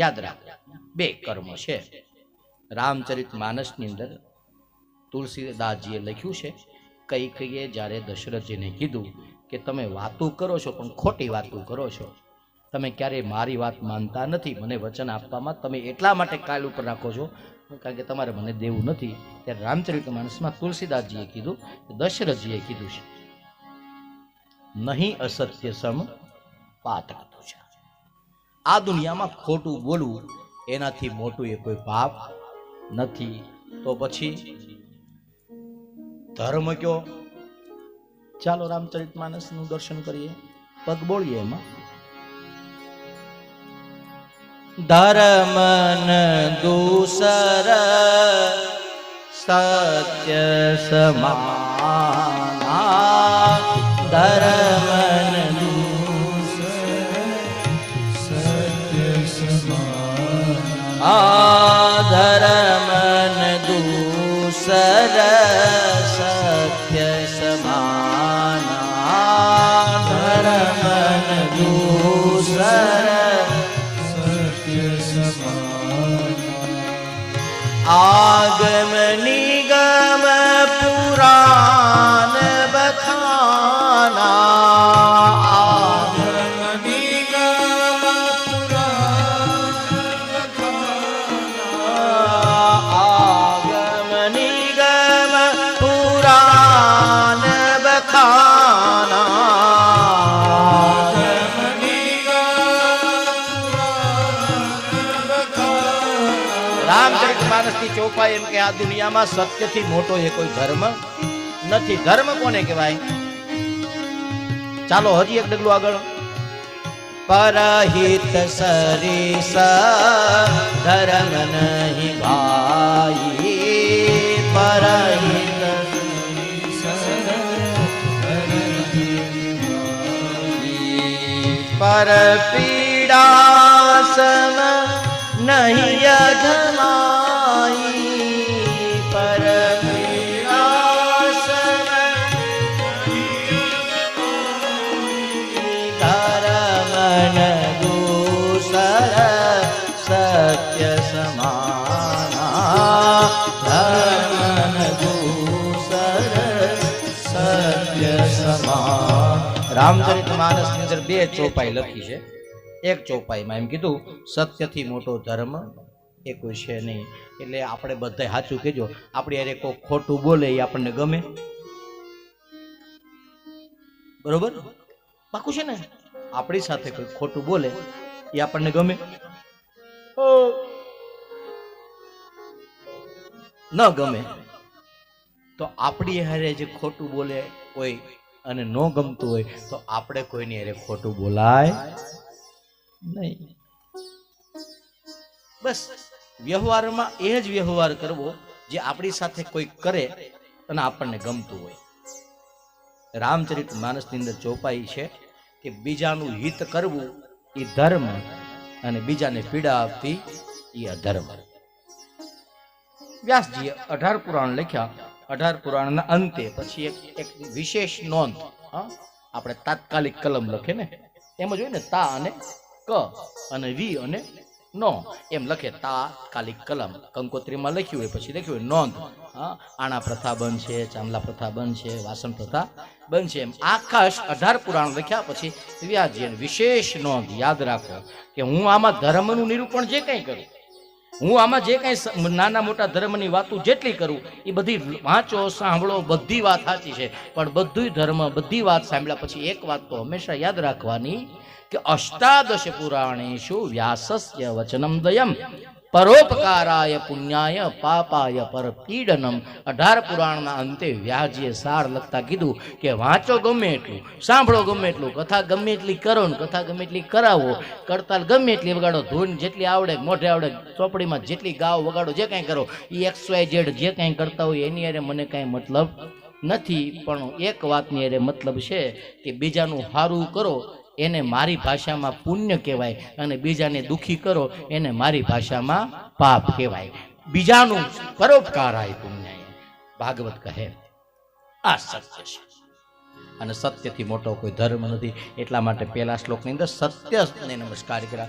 યાદ રાખ બે કર્મ છે. રામચરિત માનસની અંદર તુલસીદાસજીએ લખ્યું છે, કઈ કહીએ જ્યારે દશરથજીને કીધું કે તમે વાતું કરો છો, પણ ખોટી વાતું કરો છો. તમે ક્યારેય મારી વાત માનતા નથી. મને વચન આપવામાં તમે એટલા માટે કાલ ઉપર રાખો છો, કારણ કે તમારે મને દેવું નથી. ત્યારે રામચરિત માનસમાં તુલસીદાસજીએ કીધું દશરથજીએ કીધું છે, નહીં અસત્ય સમ પાતળતું છે આ દુનિયામાં ખોટું બોલવું એનાથી મોટું એ કોઈ પાપ નથી. તો પછી? ધર્મ કયો? ચાલો રામચરિત માનસનું દર્શન કરીએ. પગ બોલીએ એમાં. ધર્મન દૂસર સત્ય સમાના. ધર્મન સત્ય સમાના ધર્મન દૂસર આગમ નિગમ રામચરિત માનસની ચોપાઈ એમ કે આ દુનિયામાં સત્યથી મોટો એ કોઈ ધર્મ નથી. ધર્મ કોને કહેવાય? ચાલો હજી એક ડગલું આગળ. પરહિત સરીસ, ધર્મ નહીં ભાઈ. પરહિત પર પીડા સમ નહીં અધમાઈ પર સમ ધર્મન દૂસર સત્ય સમાના ધર્મન દૂસર સત્ય સમાન. રામચરિત માનસની અંદર બે ચોપાઈ લખી છે. એક ચોપાઈમાં એમ કીધું, સત્યથી મોટો ધર્મ એ કોઈ છે નહીં. એટલે આપણે બધા સાચું કહેજો. આપણી અરે કોઈ ખોટું બોલે એ આપણને ગમે. બરોબર? પાકું છે ને? આપણી સાથે કોઈ ખોટું બોલે એ આપણને ગમે. ન ગમે. તો આપણી હારે જે ખોટું બોલે કોઈ અને ન ગમતું હોય, તો આપણે કોઈની હારે ખોટું બોલાય નહીં. બસ, વ્યવહારમાં એ જ વ્યવહાર કરવો જે આપણી સાથે કોઈ કરે અને આપણને ગમતું હોય. રામચરિત માનસની અંદર ચોપાઈ છે કે બીજાનું હિત કરવું એ ધર્મ અને બીજાને પીડા આપવી એ અધર્મ. વ્યાસજીએ અઢાર પુરાણ લખ્યા. અઢાર પુરાણના અંતે પછી એક એક વિશેષ નોંધ આપણે તાત્કાલિક કલમ લખે ને? એમ જ હોય ને, તા અને ક અને વી અને નો. એમ લખે તાત્કાલિક કલમ. કંકોત્રીમાં લખ્યું હોય પછી લખ્યું હોય નોંધ. આણા પ્રથા બંધ છે ચાંદલા પ્રથા બંધ છે વાસણ પ્રથા બંધ છે એમ આકાશ અઢાર પુરાણ લખ્યા પછી વ્યાજી વિશેષ નોંધ યાદ રાખો કે હું આમાં ધર્મનું નિરૂપણ જે કંઈ કરું, હું આમાં જે કંઈ નાના મોટા ધર્મની વાતો જેટલી કરું, એ બધી વાંચો, સાંભળો, બધી વાત સાચી છે. પણ બધું ધર્મ, બધી વાત સાંભળ્યા પછી એક વાત તો હંમેશા યાદ રાખવાની કે અષ્ટાદશ પુરાણેશુ વ્યાસસ્ય વચનમ દયમ, પરોપકારાય પુણ્યાય પાપાય પરપીડનમ. અઢાર પુરાણના અંતે વ્યાજીએ સાર લખતા કીધું કે વાંચો ગમે એટલું, સાંભળો ગમે એટલું, કથા ગમે એટલી કરો ને કથા ગમે એટલી કરાવો. કરતાલ ગમે એટલી વગાડો, ધૂન જેટલી આવડે, મોઢે આવડે, ચોપડીમાં જેટલી ગાઓ વગાડો, જે કાંઈ કરો એ એક્સ વાય ઝેડ જે કાંઈ કરતા હોય, એની અરે મને કાંઈ મતલબ નથી. પણ એક વાતની અરે મતલબ છે કે બીજાનું સારું કરો એને મારી ભાષામાં પુણ્ય કહેવાય અને બીજાને દુઃખી કરો, એને મારી ભાષામાં પાપ કહેવાય. બીજાનું પરોપકારાય પુણ્ય ભાગવત કહે, આ સત્ય છે. અને સત્યથી મોટો કોઈ ધર્મ નથી. એટલા માટે પહેલા શ્લોકની અંદર સત્યને નમસ્કાર કર્યા.